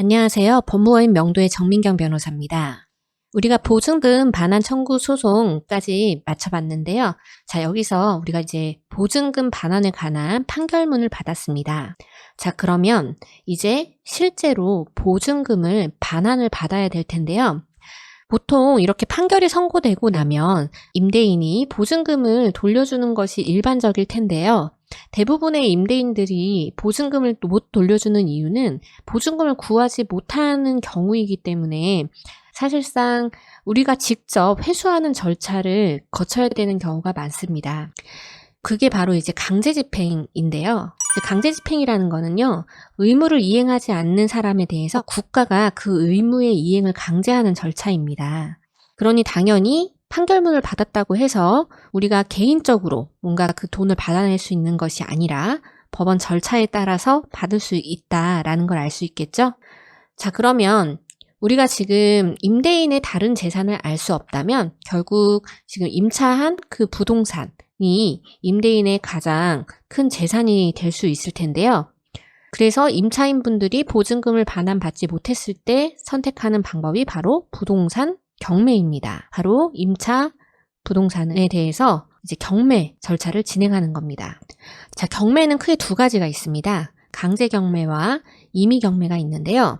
안녕하세요. 법무법인 명도의 정민경 변호사입니다. 우리가 보증금 반환 청구 소송까지 마쳐봤는데요. 자, 여기서 우리가 이제 보증금 반환에 관한 판결문을 받았습니다. 자, 그러면 이제 실제로 보증금을 반환을 받아야 될 텐데요. 보통 이렇게 판결이 선고되고 나면 임대인이 보증금을 돌려주는 것이 일반적일 텐데요. 대부분의 임대인들이 보증금을 못 돌려주는 이유는 보증금을 구하지 못하는 경우이기 때문에 사실상 우리가 직접 회수하는 절차를 거쳐야 되는 경우가 많습니다. 그게 바로 이제 강제 집행인데요. 강제 집행이라는 거는요, 의무를 이행하지 않는 사람에 대해서 국가가 그 의무의 이행을 강제하는 절차입니다. 그러니 당연히 판결문을 받았다고 해서 우리가 개인적으로 뭔가 그 돈을 받아낼 수 있는 것이 아니라 법원 절차에 따라서 받을 수 있다라는 걸 알 수 있겠죠? 자, 그러면 우리가 지금 임대인의 다른 재산을 알 수 없다면 결국 지금 임차한 그 부동산이 임대인의 가장 큰 재산이 될 수 있을 텐데요. 그래서 임차인 분들이 보증금을 반환받지 못했을 때 선택하는 방법이 바로 부동산 경매입니다. 바로 임차 부동산에 대해서 이제 경매 절차를 진행하는 겁니다. 자, 경매는 크게 두 가지가 있습니다. 강제 경매와 임의 경매가 있는데요.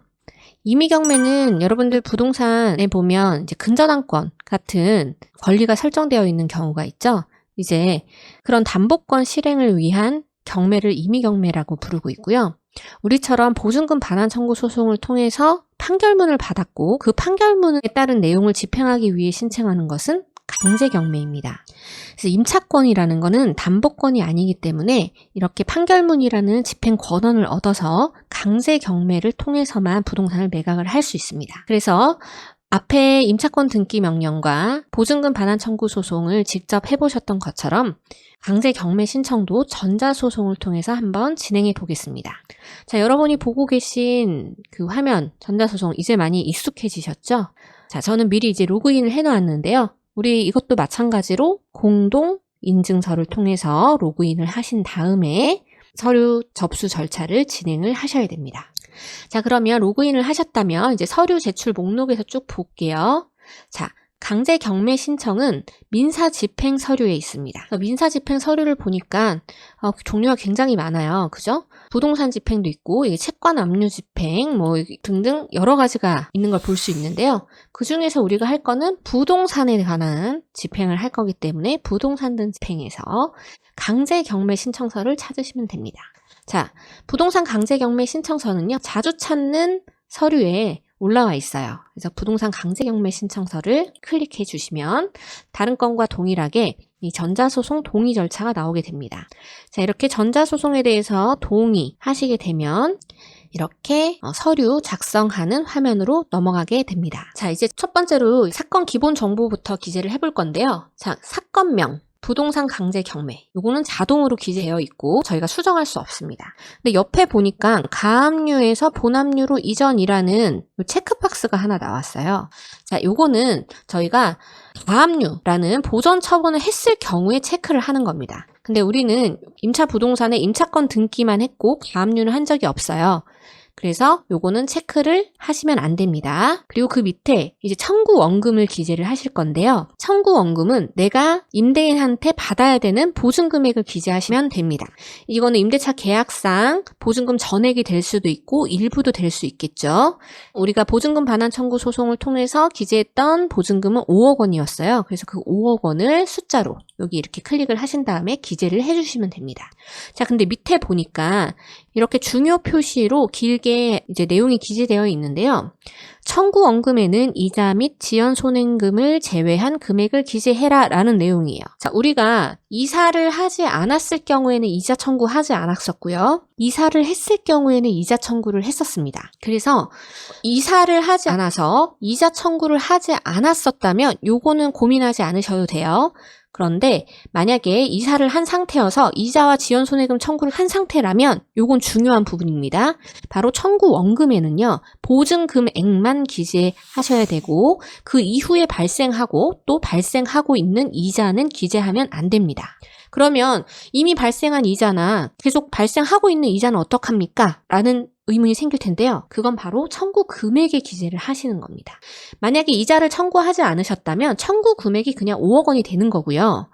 임의 경매는 여러분들 부동산에 보면 이제 근저당권 같은 권리가 설정되어 있는 경우가 있죠. 이제 그런 담보권 실행을 위한 경매를 임의 경매라고 부르고 있고요. 우리처럼 보증금 반환 청구 소송을 통해서 판결문을 받았고 그 판결문에 따른 내용을 집행하기 위해 신청하는 것은 강제 경매입니다. 그래서 임차권이라는 것은 담보권이 아니기 때문에 이렇게 판결문이라는 집행 권한을 얻어서 강제 경매를 통해서만 부동산을 매각을 할 수 있습니다. 그래서 앞에 임차권 등기 명령과 보증금 반환 청구 소송을 직접 해보셨던 것처럼 강제 경매 신청도 전자소송을 통해서 한번 진행해 보겠습니다. 자, 여러분이 보고 계신 그 화면, 전자소송 이제 많이 익숙해지셨죠? 자, 저는 미리 이제 로그인을 해 놓았는데요. 우리 이것도 마찬가지로 공동 인증서를 통해서 로그인을 하신 다음에 서류 접수 절차를 진행을 하셔야 됩니다. 자, 그러면 로그인을 하셨다면 이제 서류 제출 목록에서 쭉 볼게요. 자, 강제 경매 신청은 민사 집행 서류에 있습니다. 민사 집행 서류를 보니까 어, 종류가 굉장히 많아요. 그죠? 부동산 집행도 있고 이게 채권 압류 집행 뭐 등등 여러 가지가 있는 걸 볼 수 있는데요. 그 중에서 우리가 할 거는 부동산에 관한 집행을 할 거기 때문에 부동산 등 집행에서 강제 경매 신청서를 찾으시면 됩니다. 자, 부동산 강제 경매 신청서는요. 자주 찾는 서류에 올라와 있어요. 그래서 부동산 강제 경매 신청서를 클릭해 주시면 다른 건과 동일하게 이 전자소송 동의 절차가 나오게 됩니다. 자, 이렇게 전자소송에 대해서 동의하시게 되면 이렇게 어, 서류 작성하는 화면으로 넘어가게 됩니다. 자, 이제 첫 번째로 사건 기본 정보부터 기재를 해볼 건데요. 자, 사건명. 부동산 강제 경매. 요거는 자동으로 기재되어 있고 저희가 수정할 수 없습니다. 근데 옆에 보니까 가압류에서 본압류로 이전이라는 체크박스가 하나 나왔어요. 자, 요거는 저희가 가압류라는 보전 처분을 했을 경우에 체크를 하는 겁니다. 근데 우리는 임차 부동산에 임차권 등기만 했고 가압류는 한 적이 없어요. 그래서 요거는 체크를 하시면 안 됩니다. 그리고 그 밑에 이제 청구 원금을 기재를 하실 건데요. 청구 원금은 내가 임대인한테 받아야 되는 보증 금액을 기재하시면 됩니다. 이거는 임대차 계약상 보증금 전액이 될 수도 있고 일부도 될 수 있겠죠. 우리가 보증금 반환 청구 소송을 통해서 기재했던 보증금은 5억 원이었어요. 그래서 그 5억 원을 숫자로 여기 이렇게 클릭을 하신 다음에 기재를 해주시면 됩니다. 자, 근데 밑에 보니까 이렇게 중요 표시로 길게 이제 내용이 기재되어 있는데요. 청구 원금에는 이자 및 지연 손해금을 제외한 금액을 기재해라 라는 내용이에요. 자, 우리가 이사를 하지 않았을 경우에는 이자 청구하지 않았었고요. 이사를 했을 경우에는 이자 청구를 했었습니다. 그래서 이사를 하지 않아서 이자 청구를 하지 않았었다면 요거는 고민하지 않으셔도 돼요. 그런데 만약에 이사를 한 상태여서 이자와 지연 손해금 청구를 한 상태라면 요건 중요한 부분입니다. 바로 청구 원금에는요. 보증 금액만 기재하셔야 되고 그 이후에 발생하고 또 발생하고 있는 이자는 기재하면 안 됩니다. 그러면 이미 발생한 이자나 계속 발생하고 있는 이자는 어떡합니까? 라는 의문이 생길 텐데요. 그건 바로 청구 금액에 기재를 하시는 겁니다. 만약에 이자를 청구하지 않으셨다면 청구 금액이 그냥 5억 원이 되는 거고요.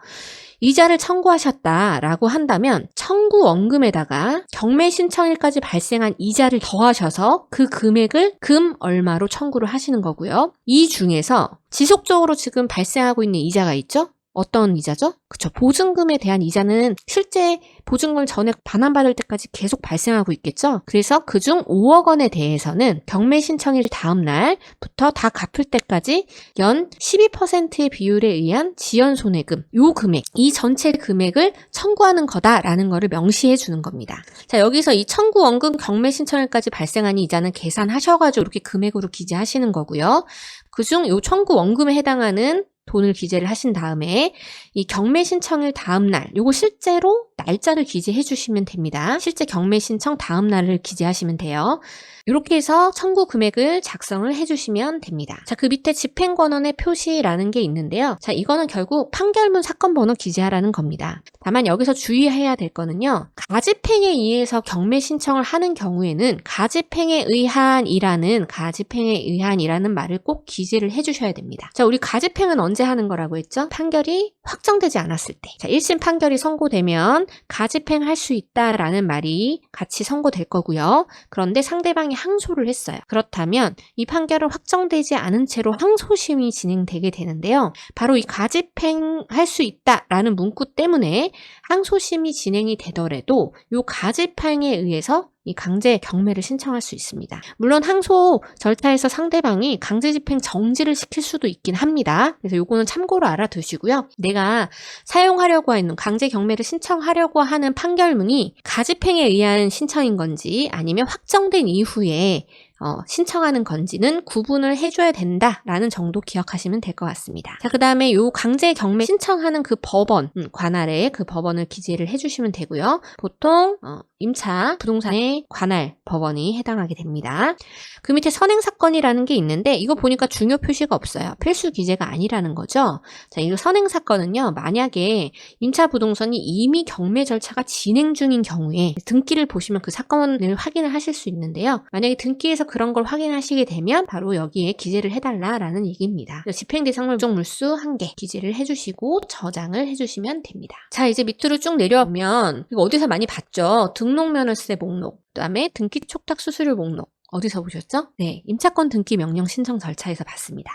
이자를 청구하셨다라고 한다면 청구 원금에다가 경매 신청일까지 발생한 이자를 더하셔서 그 금액을 금 얼마로 청구를 하시는 거고요. 이 중에서 지속적으로 지금 발생하고 있는 이자가 있죠? 어떤 이자죠? 그쵸. 보증금에 대한 이자는 실제 보증금을 전액 반환받을 때까지 계속 발생하고 있겠죠? 그래서 그중 5억 원에 대해서는 경매 신청일 다음 날부터 다 갚을 때까지 연 12%의 비율에 의한 지연 손해금, 요 금액, 이 전체 금액을 청구하는 거다라는 거를 명시해 주는 겁니다. 자, 여기서 이 청구 원금 경매 신청일까지 발생한 이자는 계산하셔가지고 이렇게 금액으로 기재하시는 거고요. 그중 요 청구 원금에 해당하는 돈을 기재를 하신 다음에 이 경매 신청일 다음 날, 요거 실제로 날짜를 기재해 주시면 됩니다. 실제 경매 신청 다음 날을 기재하시면 돼요. 이렇게 해서 청구 금액을 작성을 해주시면 됩니다. 자, 그 밑에 집행권원의 표시라는 게 있는데요. 자, 이거는 결국 판결문 사건 번호 기재하라는 겁니다. 다만 여기서 주의해야 될 거는요. 가집행에 의해서 경매 신청을 하는 경우에는 가집행에 의한이라는 가집행에 의한이라는 말을 꼭 기재를 해주셔야 됩니다. 자, 우리 가집행은 언제 하는 거라고 했죠? 판결이 확정되지 않았을 때. 자, 1심 판결이 선고되면 가집행할 수 있다라는 말이 같이 선고될 거고요. 그런데 상대방이 항소를 했어요. 그렇다면 이 판결은 확정되지 않은 채로 항소심이 진행되게 되는데요. 바로 이 가집행할 수 있다라는 문구 때문에 항소심이 진행이 되더라도 이 가집행에 의해서 이 강제 경매를 신청할 수 있습니다. 물론 항소 절차에서 상대방이 강제 집행 정지를 시킬 수도 있긴 합니다. 그래서 요거는 참고로 알아두시고요. 내가 사용하려고 하는 강제 경매를 신청하려고 하는 판결문이 가집행에 의한 신청인 건지 아니면 확정된 이후에 어, 신청하는 건지는 구분을 해줘야 된다라는 정도 기억하시면 될 것 같습니다. 자, 그 다음에 요 강제 경매 신청하는 그 법원, 음, 관할에 그 법원을 기재를 해주시면 되고요. 보통 어, 임차 부동산의 관할 법원이 해당하게 됩니다. 그 밑에 선행사건이라는 게 있는데 이거 보니까 중요 표시가 없어요. 필수 기재가 아니라는 거죠. 자, 이 선행사건은요. 만약에 임차 부동산이 이미 경매 절차가 진행 중인 경우에 등기를 보시면 그 사건을 확인을 하실 수 있는데요. 만약에 등기에서 그런 걸 확인하시게 되면 바로 여기에 기재를 해달라라는 얘기입니다. 집행 대상물 종 물수 한 개 기재를 해주시고 저장을 해주시면 됩니다. 자 이제 밑으로 쭉 내려오면 이거 어디서 많이 봤죠? 등록 면허세 목록, 그다음에 등기 촉탁 수수료 목록. 어디서 보셨죠? 네, 임차권 등기 명령 신청 절차에서 봤습니다.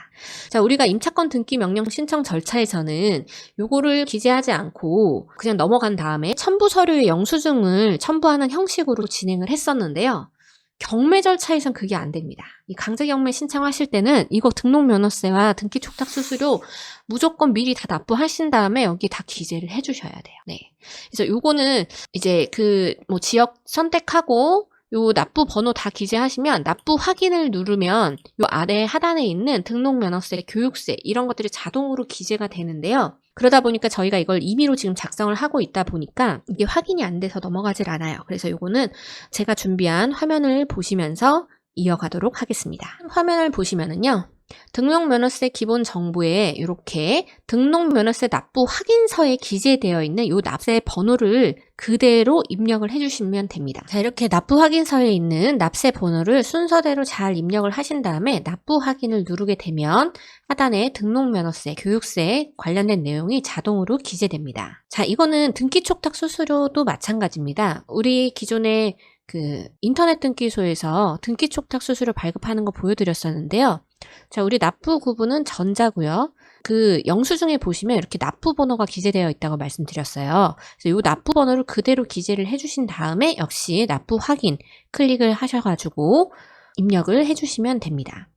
자, 우리가 임차권 등기 명령 신청 절차에서는 요거를 기재하지 않고 그냥 넘어간 다음에 첨부 서류의 영수증을 첨부하는 형식으로 진행을 했었는데요. 경매 절차에선 그게 안 됩니다. 이 강제 경매 신청하실 때는 이거 등록 면허세와 등기 촉탁 수수료 무조건 미리 다 납부하신 다음에 여기 다 기재를 해주셔야 돼요. 네. 그래서 요거는 이제 그 뭐 지역 선택하고 요 납부 번호 다 기재하시면 납부 확인을 누르면 요 아래 하단에 있는 등록 면허세, 교육세 이런 것들이 자동으로 기재가 되는데요. 그러다 보니까 저희가 이걸 임의로 지금 작성을 하고 있다 보니까 이게 확인이 안 돼서 넘어가질 않아요. 그래서 요거는 제가 준비한 화면을 보시면서 이어가도록 하겠습니다. 화면을 보시면은요. 등록면허세 기본 정보에 이렇게 등록면허세 납부 확인서에 기재되어 있는 이 납세 번호를 그대로 입력을 해주시면 됩니다. 자, 이렇게 납부 확인서에 있는 납세 번호를 순서대로 잘 입력을 하신 다음에 납부 확인을 누르게 되면 하단에 등록면허세, 교육세 관련된 내용이 자동으로 기재됩니다. 자, 이거는 등기 촉탁 수수료도 마찬가지입니다. 우리 기존에 그 인터넷 등기소에서 등기 촉탁 수수료 발급하는 거 보여드렸었는데요. 자, 우리 납부 구분은 전자고요. 그 영수증에 보시면 이렇게 납부 번호가 기재되어 있다고 말씀드렸어요. 그래서 이 납부 번호를 그대로 기재를 해주신 다음에 역시 납부 확인 클릭을 하셔가지고 입력을 해주시면 됩니다.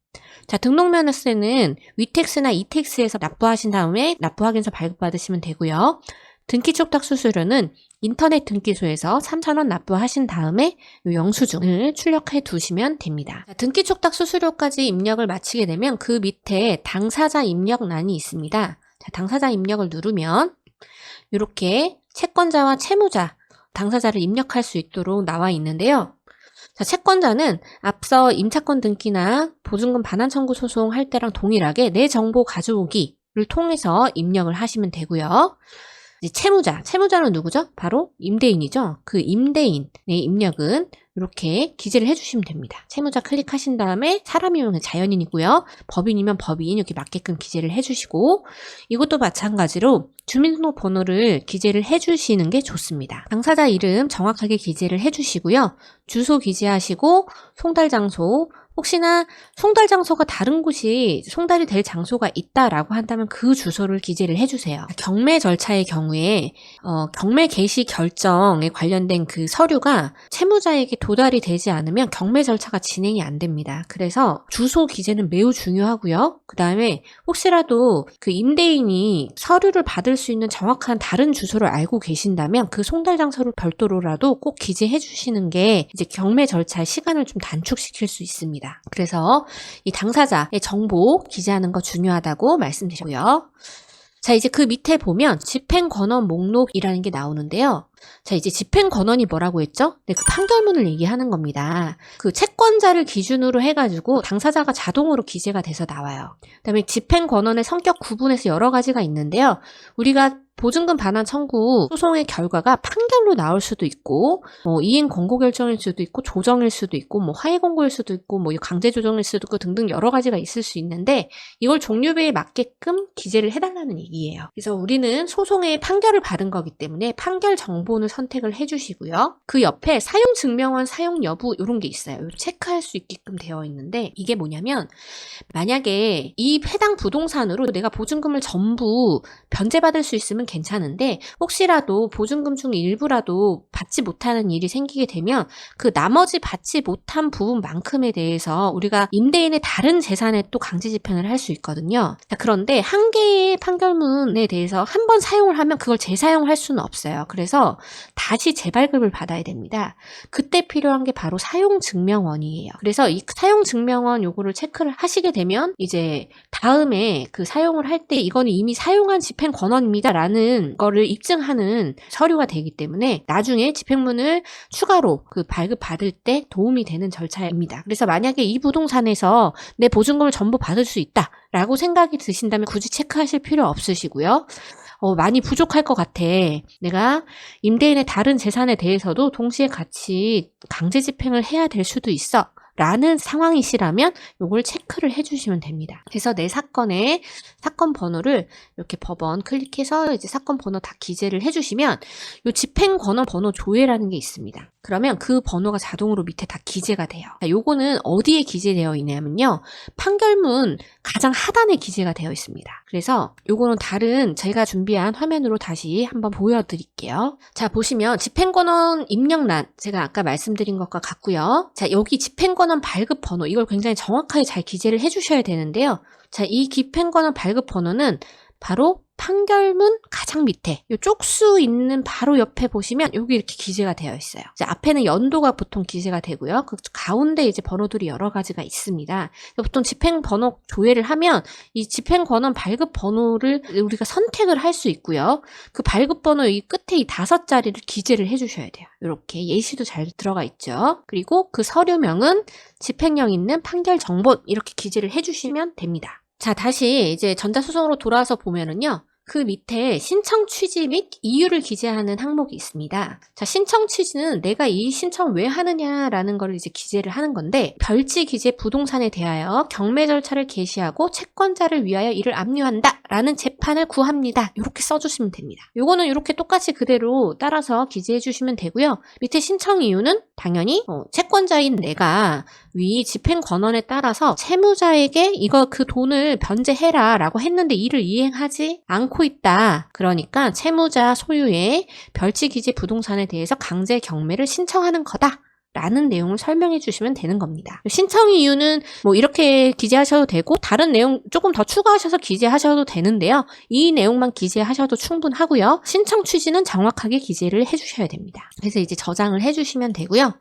자, 등록면허세는 위택스나 이택스에서 납부하신 다음에 납부 확인서 발급받으시면 되고요. 등기 촉탁 수수료는 인터넷 등기소에서 3,000원 납부하신 다음에 이 영수증을 출력해 두시면 됩니다. 등기 촉탁 수수료까지 입력을 마치게 되면 그 밑에 당사자 입력란이 있습니다. 자, 당사자 입력을 누르면 이렇게 채권자와 채무자, 당사자를 입력할 수 있도록 나와 있는데요. 자, 채권자는 앞서 임차권 등기나 보증금 반환 청구 소송 할 때랑 동일하게 내 정보 가져오기를 통해서 입력을 하시면 되고요. 채무자, 채무자는 누구죠? 바로 임대인이죠. 그 임대인의 입력은 이렇게 기재를 해주시면 됩니다. 채무자 클릭하신 다음에 사람이면 자연인이고요. 법인이면 법인 이렇게 맞게끔 기재를 해주시고 이것도 마찬가지로 주민등록번호를 기재를 해주시는 게 좋습니다. 당사자 이름 정확하게 기재를 해주시고요. 주소 기재하시고 송달 장소 혹시나 송달 장소가 다른 곳이 송달이 될 장소가 있다라고 한다면 그 주소를 기재를 해주세요. 경매 절차의 경우에 어, 경매 개시 결정에 관련된 그 서류가 채무자에게 도달이 되지 않으면 경매 절차가 진행이 안 됩니다. 그래서 주소 기재는 매우 중요하고요. 그 다음에 혹시라도 그 임대인이 서류를 받을 수 있는 정확한 다른 주소를 알고 계신다면 그 송달 장소를 별도로라도 꼭 기재해 주시는 게 이제 경매 절차의 시간을 좀 단축시킬 수 있습니다. 그래서 이 당사자의 정보 기재하는 거 중요하다고 말씀드리고요. 자, 이제 그 밑에 보면 집행권원 목록이라는 게 나오는데요. 자, 이제 집행권원이 뭐라고 했죠? 네, 그 판결문을 얘기하는 겁니다. 그 채권자를 기준으로 해가지고 당사자가 자동으로 기재가 돼서 나와요. 그 다음에 집행권원의 성격 구분에서 여러 가지가 있는데요. 우리가 보증금 반환 청구 소송의 결과가 판결로 나올 수도 있고, 뭐 이행 권고 결정일 수도 있고, 조정일 수도 있고, 뭐 하위 권고일 수도 있고, 뭐 강제 조정일 수도 있고 등등 여러 가지가 있을 수 있는데 이걸 종류별에 맞게끔 기재를 해달라는 얘기예요. 그래서 우리는 소송의 판결을 받은 거기 때문에 판결 정보는 선택을 해주시고요. 그 옆에 사용 증명원 사용 여부 이런 게 있어요. 체크할 수 있게끔 되어 있는데 이게 뭐냐면 만약에 이 해당 부동산으로 내가 보증금을 전부 변제받을 수 있으 면 괜찮은데 혹시라도 보증금 중 일부라도 받지 못하는 일이 생기게 되면 그 나머지 받지 못한 부분만큼에 대해서 우리가 임대인의 다른 재산에 또 강제 집행을 할 수 있거든요. 자, 그런데 한 개의 판결문에 대해서 한 번 사용을 하면 그걸 재사용할 수는 없어요. 그래서 다시 재발급을 받아야 됩니다. 그때 필요한 게 바로 사용 증명원이에요. 그래서 이 사용 증명원 요거를 체크를 하시게 되면 이제 다음에 그 사용을 할 때 이거는 이미 사용한 집행 권원입니다라는 거를 입증하는 서류가 되기 때문에 나중에 집행문을 추가로 그 발급 받을 때 도움이 되는 절차입니다. 그래서 만약에 이 부동산에서 내 보증금을 전부 받을 수 있다라고 생각이 드신다면 굳이 체크하실 필요 없으시고요. 어, 많이 부족할 것 같아. 내가 임대인의 다른 재산에 대해서도 동시에 같이 강제 집행을 해야 될 수도 있어. 라는 상황이시라면 요걸 체크를 해주시면 됩니다. 그래서 내 사건의 사건 번호를 이렇게 법원 클릭해서 이제 사건 번호 다 기재를 해주시면 요 집행 권원 번호 조회라는 게 있습니다. 그러면 그 번호가 자동으로 밑에 다 기재가 돼요. 자, 요거는 어디에 기재되어 있냐면요. 판결문 가장 하단에 기재가 되어 있습니다. 그래서 요거는 다른 제가 준비한 화면으로 다시 한번 보여드릴게요. 자, 보시면 집행권원 입력란 제가 아까 말씀드린 것과 같고요. 자, 여기 집행권원 발급 번호 이걸 굉장히 정확하게 잘 기재를 해주셔야 되는데요. 자, 이 집행권원 발급 번호는 바로 판결문 가장 밑에 이 쪽수 있는 바로 옆에 보시면 여기 이렇게 기재가 되어 있어요. 이제 앞에는 연도가 보통 기재가 되고요. 그 가운데 이제 번호들이 여러 가지가 있습니다. 보통 집행 번호 조회를 하면 이 집행 권원 발급 번호를 우리가 선택을 할 수 있고요. 그 발급 번호 이 끝에 이 다섯 자리를 기재를 해주셔야 돼요. 이렇게 예시도 잘 들어가 있죠. 그리고 그 서류명은 집행령 있는 판결 정보 이렇게 기재를 해주시면 됩니다. 자, 다시 이제 전자소송으로 돌아와서 보면은요. 그 밑에 신청 취지 및 이유를 기재하는 항목이 있습니다. 자, 신청 취지는 내가 이 신청 왜 하느냐라는 걸 이제 기재를 하는 건데, 별지 기재 부동산에 대하여 경매 절차를 개시하고 채권자를 위하여 이를 압류한다. 라는 재판을 구합니다. 이렇게 써주시면 됩니다. 요거는 이렇게 똑같이 그대로 따라서 기재해 주시면 되고요. 밑에 신청 이유는 당연히 어, 채권자인 내가 위 집행 권원에 따라서 채무자에게 이거 그 돈을 변제해라 라고 했는데 이를 이행하지 않고 있다. 그러니까 채무자 소유의 별지 기재 부동산에 대해서 강제 경매를 신청하는 거다. 라는 내용을 설명해 주시면 되는 겁니다. 신청 이유는 뭐 이렇게 기재하셔도 되고 다른 내용 조금 더 추가하셔서 기재하셔도 되는데요. 이 내용만 기재하셔도 충분하고요. 신청 취지는 정확하게 기재를 해 주셔야 됩니다. 그래서 이제 저장을 해 주시면 되고요.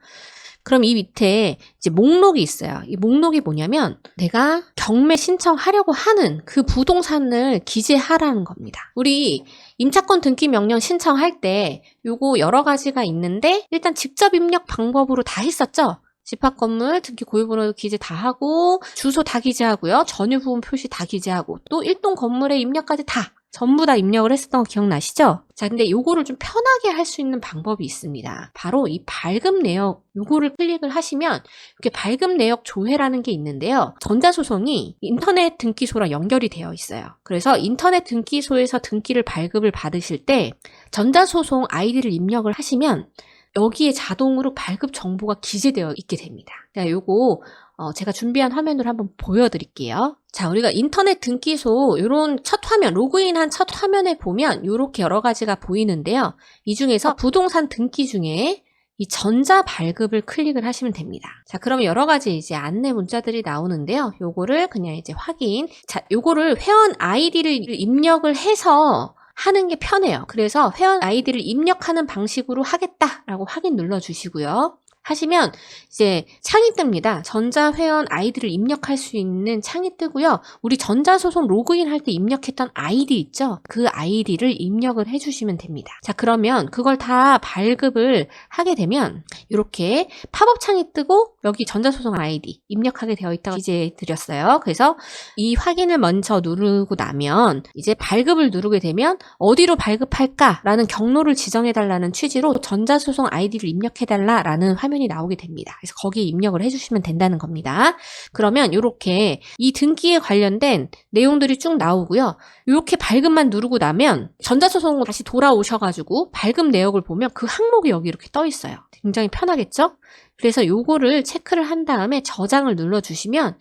그럼 이 밑에 이제 목록이 있어요. 이 목록이 뭐냐면 내가 경매 신청하려고 하는 그 부동산을 기재하라는 겁니다. 우리 임차권 등기 명령 신청할 때 요거 여러 가지가 있는데 일단 직접 입력 방법으로 다 했었죠. 집합 건물 등기 고유번호 기재 다 하고 주소 다 기재하고요. 전유 부분 표시 다 기재하고 또 일동 건물의 입력까지 다 전부 다 입력을 했었던 거 기억나시죠? 자, 근데 요거를 좀 편하게 할 수 있는 방법이 있습니다. 바로 이 발급 내역 요거를 클릭을 하시면 이렇게 발급 내역 조회라는 게 있는데요. 전자소송이 인터넷 등기소랑 연결이 되어 있어요. 그래서 인터넷 등기소에서 등기를 발급을 받으실 때 전자소송 아이디를 입력을 하시면 여기에 자동으로 발급 정보가 기재되어 있게 됩니다. 자, 요거 어, 제가 준비한 화면으로 한번 보여드릴게요. 자, 우리가 인터넷 등기소 요런 첫 화면, 로그인한 첫 화면에 보면 요렇게 여러 가지가 보이는데요. 이 중에서 부동산 등기 중에 이 전자 발급을 클릭을 하시면 됩니다. 자, 그럼 여러 가지 이제 안내 문자들이 나오는데요. 요거를 그냥 이제 확인. 자, 요거를 회원 아이디를 입력을 해서 하는 게 편해요. 그래서 회원 아이디를 입력하는 방식으로 하겠다라고 확인 눌러주시고요. 하시면 이제 창이 뜹니다. 전자회원 아이디를 입력할 수 있는 창이 뜨고요. 우리 전자소송 로그인 할 때 입력했던 아이디 있죠? 그 아이디를 입력을 해주시면 됩니다. 자, 그러면 그걸 다 발급을 하게 되면 이렇게 팝업 창이 뜨고 여기 전자소송 아이디 입력하게 되어 있다고 기재해 드렸어요. 그래서 이 확인을 먼저 누르고 나면 이제 발급을 누르게 되면 어디로 발급할까라는 경로를 지정해 달라는 취지로 전자소송 아이디를 입력해 달라라는 화면 이 나오게 됩니다. 그래서 거기에 입력을 해주시면 된다는 겁니다. 그러면 이렇게 이 등기에 관련된 내용들이 쭉 나오고요. 이렇게 발급만 누르고 나면 전자소송으로 다시 돌아오셔가지고 발급 내역을 보면 그 항목이 여기 이렇게 떠 있어요. 굉장히 편하겠죠? 그래서 요거를 체크를 한 다음에 저장을 눌러주시면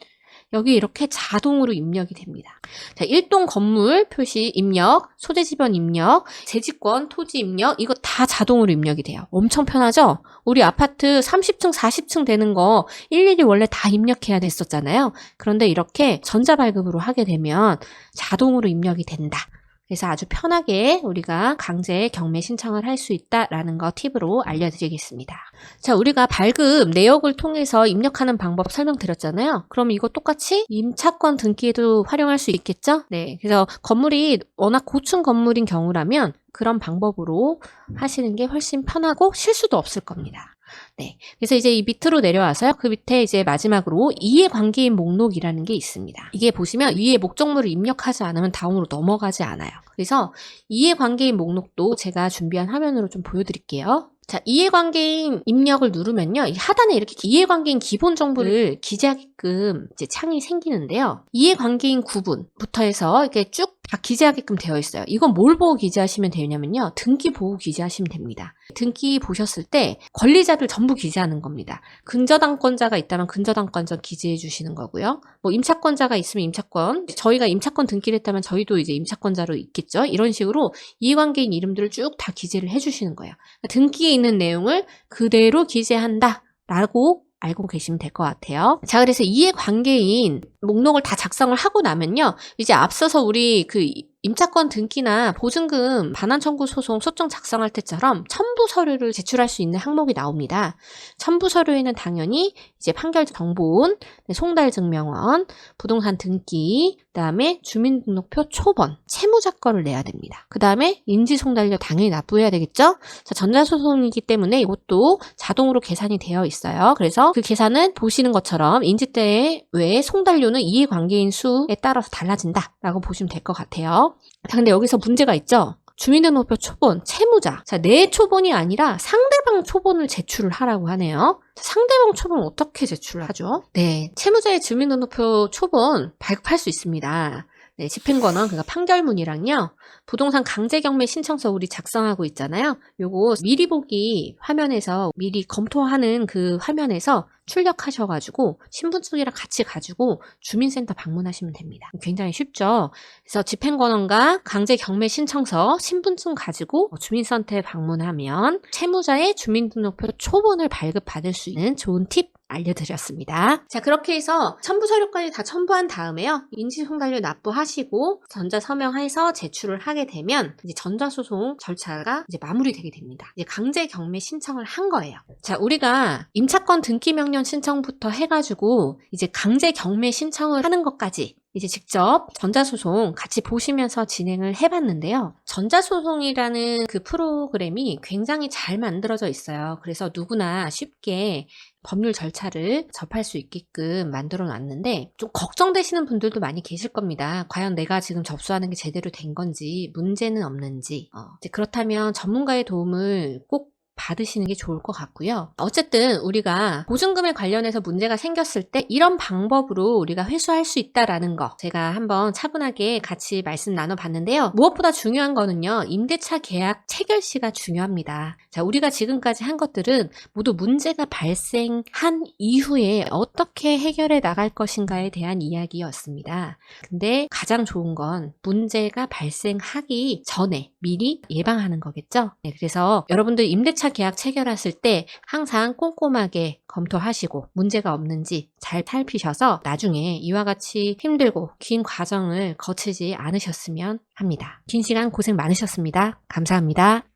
여기 이렇게 자동으로 입력이 됩니다. 자, 일동 건물 표시 입력, 소재 지번 입력, 재직권, 토지 입력, 이거 다 자동으로 입력이 돼요. 엄청 편하죠? 우리 아파트 30층, 40층 되는 거 일일이 원래 다 입력해야 됐었잖아요. 그런데 이렇게 전자발급으로 하게 되면 자동으로 입력이 된다. 그래서 아주 편하게 우리가 강제 경매 신청을 할 수 있다라는 거 팁으로 알려드리겠습니다. 자, 우리가 발급 내역을 통해서 입력하는 방법 설명드렸잖아요. 그럼 이거 똑같이 임차권 등기에도 활용할 수 있겠죠? 네. 그래서 건물이 워낙 고층 건물인 경우라면 그런 방법으로 하시는 게 훨씬 편하고 실수도 없을 겁니다. 네. 그래서 이제 이 밑으로 내려와서요. 그 밑에 이제 마지막으로 이해관계인 목록이라는 게 있습니다. 이게 보시면 위에 목적물을 입력하지 않으면 다음으로 넘어가지 않아요. 그래서 이해관계인 목록도 제가 준비한 화면으로 좀 보여드릴게요. 자, 이해관계인 입력을 누르면요. 이 하단에 이렇게 이해관계인 기본 정보를 기재하게끔 이제 창이 생기는데요. 이해관계인 구분부터 해서 이렇게 쭉 다 기재하게끔 되어 있어요. 이건 뭘 보고 기재하시면 되냐면요. 등기 보고 기재하시면 됩니다. 등기 보셨을 때 권리자들 전부 기재하는 겁니다. 근저당권자가 있다면 근저당권자 기재해 주시는 거고요. 뭐 임차권자가 있으면 임차권, 저희가 임차권 등기를 했다면 저희도 이제 임차권자로 있겠죠. 이런 식으로 이해관계인 이름들을 쭉 다 기재를 해 주시는 거예요. 그러니까 등기에 있는 내용을 그대로 기재한다. 라고 알고 계시면 될 것 같아요. 자, 그래서 이해관계인 목록을 다 작성을 하고 나면요. 이제 앞서서 우리 그 임차권 등기나 보증금 반환 청구 소송 소정 작성할 때처럼 첨부 서류를 제출할 수 있는 항목이 나옵니다. 첨부 서류에는 당연히 이제 판결 정보원, 네, 송달 증명원, 부동산 등기, 그다음에 주민등록표 초본, 채무자 거를 내야 됩니다. 그다음에 인지 송달료 당연히 납부해야 되겠죠? 자, 전자소송이기 때문에 이것도 자동으로 계산이 되어 있어요. 그래서 그 계산은 보시는 것처럼 인지대 외에 송달료는 이해관계인 수에 따라서 달라진다라고 보시면 될 것 같아요. 자, 근데 여기서 문제가 있죠? 주민등록표 초본, 채무자. 자, 내 초본이 아니라 상대방 초본을 제출을 하라고 하네요. 자, 상대방 초본 어떻게 제출을 하죠? 네, 채무자의 주민등록표 초본 발급할 수 있습니다. 네, 집행권은 그러니까 판결문이랑요. 부동산 강제 경매 신청서 우리 작성하고 있잖아요. 요거 미리 보기 화면에서 미리 검토하는 그 화면에서 출력하셔가지고 신분증이랑 같이 가지고 주민센터 방문하시면 됩니다. 굉장히 쉽죠. 그래서 집행권원과 강제 경매 신청서, 신분증 가지고 주민센터에 방문하면 채무자의 주민등록표 초본을 발급받을 수 있는 좋은 팁 알려드렸습니다. 자, 그렇게 해서 첨부 서류까지 다 첨부한 다음에요. 인지송달료 납부하시고 전자 서명해서 제출을 하게 되면 이제 전자소송 절차가 이제 마무리되게 됩니다. 이제 강제 경매 신청을 한 거예요. 자, 우리가 임차권 등기 명령 신청부터 해가지고 이제 강제 경매 신청을 하는 것까지 이제 직접 전자소송 같이 보시면서 진행을 해봤는데요. 전자소송이라는 그 프로그램이 굉장히 잘 만들어져 있어요. 그래서 누구나 쉽게 법률 절차를 접할 수 있게끔 만들어 놨는데 좀 걱정되시는 분들도 많이 계실 겁니다. 과연 내가 지금 접수하는 게 제대로 된 건지 문제는 없는지 어, 그렇다면 전문가의 도움을 꼭 받으시는 게 좋을 것 같고요. 어쨌든 우리가 보증금에 관련해서 문제가 생겼을 때 이런 방법으로 우리가 회수할 수 있다라는 거 제가 한번 차분하게 같이 말씀 나눠봤는데요. 무엇보다 중요한 거는요. 임대차 계약 체결 시가 중요합니다. 자, 우리가 지금까지 한 것들은 모두 문제가 발생한 이후에 어떻게 해결해 나갈 것인가에 대한 이야기였습니다. 근데 가장 좋은 건 문제가 발생하기 전에 미리 예방하는 거겠죠? 네, 그래서 여러분들 임대차 계약 체결하실 때 항상 꼼꼼하게 검토하시고 문제가 없는지 잘 살피셔서 나중에 이와 같이 힘들고 긴 과정을 거치지 않으셨으면 합니다. 긴 시간 고생 많으셨습니다. 감사합니다.